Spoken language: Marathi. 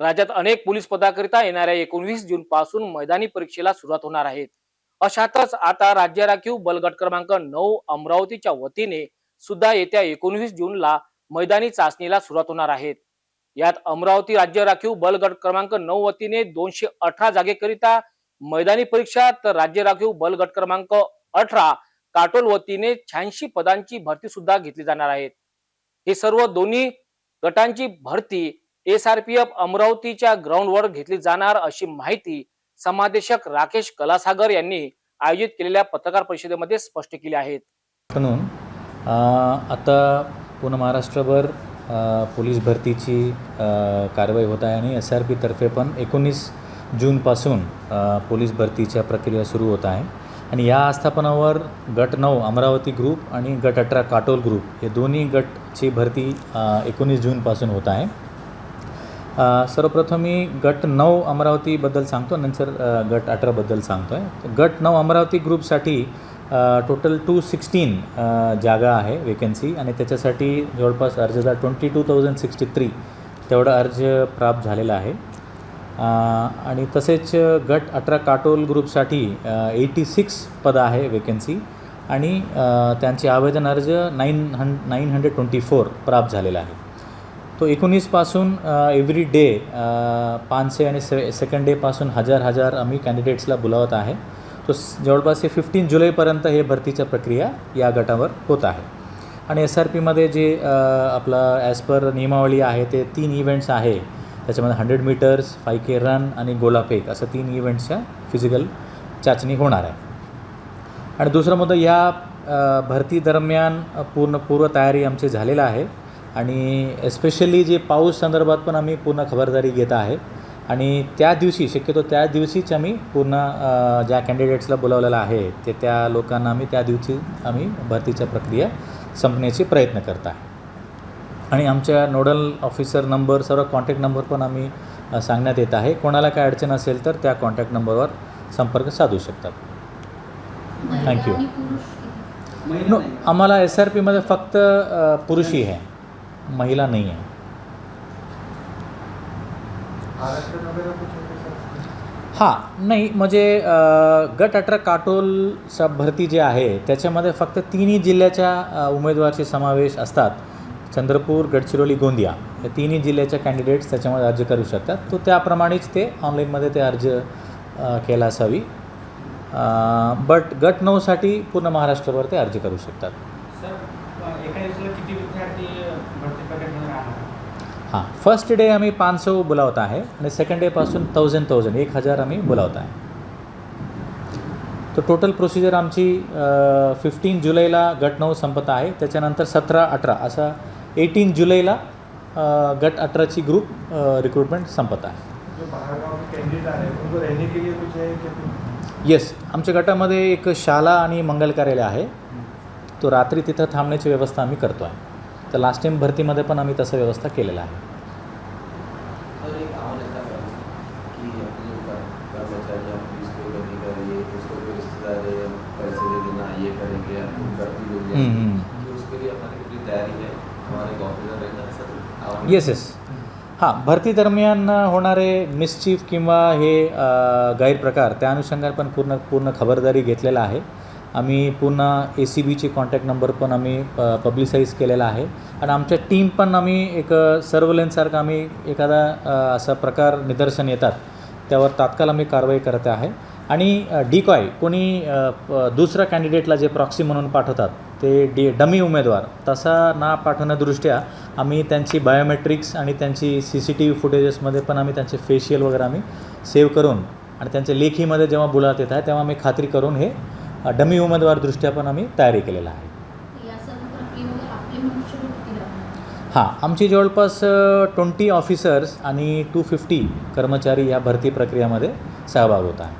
राज्यात अनेक पोलीस पदाकरिता येणाऱ्या एकोणवीस जून पासून मैदानी परीक्षेला सुरुवात होणार आहेत अशातच आता राज्य राखीव बलगट क्रमांक नऊ अमरावतीच्या वतीने सुद्धा येत्या एकोणवीस जूनला मैदानी चाचणीला सुरुवात होणार आहेत यात अमरावती राज्य राखीव बल गट क्रमांक नऊ वतीने दोनशे अठरा जागेकरिता मैदानी परीक्षा तर राज्य राखीव बल गट क्रमांक अठरा काटोल वतीने शहाऐंशी पदांची भरती सुद्धा घेतली जाणार आहेत हे सर्व दोन्ही गटांची भरती एस आर पी एफ अमरावतीच्या ग्राउंडवर घेतली जाणार अशी माहिती समादेशक राकेश कलासागर यांनी आयोजित केलेल्या पत्रकार परिषदेमध्ये स्पष्ट केली आहेत म्हणून आता पूर्ण महाराष्ट्रभर पोलीस भरतीची कारवाई होत आहे आणि एस आर पीतर्फे पण एकोणीस जूनपासून पोलीस भरतीच्या प्रक्रिया सुरू होत आहे. आणि या आस्थापनावर गट नऊ अमरावती ग्रुप आणि गट अठरा काटोल ग्रुप हे दोन्ही गटची भरती एकोणीस जूनपासून होत आहे. सर्वप्रथम मी गट नऊ अमरावतीबद्दल सांगतो नंतर गट अठराबद्दल सांगतो आहे गट नऊ अमरावती ग्रुपसाठी टोटल टू सिक्स्टीन जागा आहे वेकन्सी आणि त्याच्यासाठी जवळपास अर्जदार twenty two thousand sixty three तेवढा अर्ज प्राप्त झालेला आहे. आणि तसेच गट अठरा काटोल ग्रुपसाठी एटी सिक्स पदं आहे वेकन्सी आणि त्यांचे आवेदन अर्ज nine hundred nine hundred twenty four प्राप्त झालेला आहे. तो एकोणीसपासून एव्हरी डे पाचशे आणि से सेकंड डेपासून हजार हजार आम्ही कॅन्डिडेट्सला बोलावत आहे. तो जवळपास हे फिफ्टीन जुलैपर्यंत हे भरतीच्या प्रक्रिया या गटावर होत आहे. आणि एस आर पीमध्ये जे आपलं आपला ॲज पर नियमावली आहे ते तीन इव्हेंट्स आहे. त्याच्यामध्ये hundred metres five K run आणि गोलाफेक असं तीन इव्हेंट्सच्या फिजिकल चाचणी होणार आहे. आणि दुसरा मुद्दा या भरती दरम्यान पूर्ण पूर्वतयारी आमची झालेला आहे. आणि एस्पेशली जे पाऊस संदर्भात पण आम्ही पूर्ण खबरदारी घेत आहे. आणि त्या दिवशी शक्यतो त्या दिवशीच आम्ही पूर्ण ज्या कॅन्डिडेट्सला बोलावलेलं आहे ते त्या लोकांना आम्ही त्या दिवशी आम्ही भरतीच्या प्रक्रिया संपण्याचे प्रयत्न करत आहे. आणि आमच्या नोडल ऑफिसर नंबर सर्व कॉन्टॅक्ट नंबर पण आम्ही सांगण्यात येत आहे. कोणाला काय अडचण असेल तर त्या कॉन्टॅक्ट नंबरवर संपर्क साधू शकतात. थँक्यू नो आम्हाला एस आर पीमध्ये फक्त पुरुषी आहे. महिला नाही आहे है। हां नाही म्हणजे गट अठरा काटोल सब भरती जे आहे त्याच्यामध्ये फक्त तिन्ही जिल्ह्याच्या उमेदवारचे समावेश असतात. चंद्रपूर गडचिरोली गोंदिया या तिन्ही जिल्ह्याच्या कॅन्डिडेट्स त्याच्यामध्ये अर्ज करू शकतात. तो त्याप्रमाणेच ते ऑनलाईनमध्ये ते अर्ज केला असावी. बट गट नऊसाठी पूर्ण महाराष्ट्रभर ते अर्ज करू शकतात सर एका दिवसाला किती विद्यार्थी भरती प्रक्रियेमध्ये राहणार हां फर्स्ट डे आम्ही पाच सौ बोलावत आहे आणि सेकंड डेपासून थाउजंड थाउजंड एक हजार आम्ही बोलावत आहे. तर टोटल प्रोसिजर आमची फिफ्टीन जुलैला गट नऊ संपत आहे. त्याच्यानंतर सतरा अठरा असा एटीन जुलैला गट अठराची ग्रुप रिक्रुटमेंट संपत आहे. जो बाहर गाँव के कैंडिडेट आ रहे उनको रहने के लिए कुछ क्या कुछ येस आमच्या गटामध्ये एक शाळा आणि मंगल कार्यालय आहे. तो रात्री तिथं थांबण्याची व्यवस्था आम्ही करतो आहे तर लास्ट टाईम भरतीमध्ये पण आम्ही तसं व्यवस्था केलेला आहे. येस येस हां भरती दरम्यान होणारे मिसचीफ किंवा हे गैरप्रकार त्या अनुषंगाने पण पूर्ण पूर्ण खबरदारी घेतलेला आहे. आम्ही पुन्हा ए सी बीचे कॉन्टॅक्ट नंबर पण आम्ही प पब्लिसाईज केलेला आहे. आणि आमच्या टीम पण आम्ही एक सर्वलेन्ससारखं आम्ही एखादा असा प्रकार निदर्शन येतात त्यावर तात्काळ आम्ही कारवाई करत आहे. आणि डिकॉय कोणी दुसऱ्या कॅन्डिडेटला जे प्रॉक्सी म्हणून पाठवतात ते डी डमी उमेदवार तसा ना पाठवण्यादृष्ट्या आम्ही त्यांची बायोमेट्रिक्स आणि त्यांची सी सी टी व्ही फुटेजेसमध्ये पण आम्ही त्यांचे फेशियल वगैरे आम्ही सेव्ह करून आणि त्यांच्या लेखीमध्ये जेव्हा बुलात येत आहे तेव्हा आम्ही खात्री करून हे डमी उमेदवार दृष्ट्या पण आम्ही तयारी केलेलं आहे. हां आमची जवळपास ट्वेंटी ऑफिसर्स आणि टू फिफ्टी कर्मचारी या भरती प्रक्रियामध्ये सहभाग होत आहे.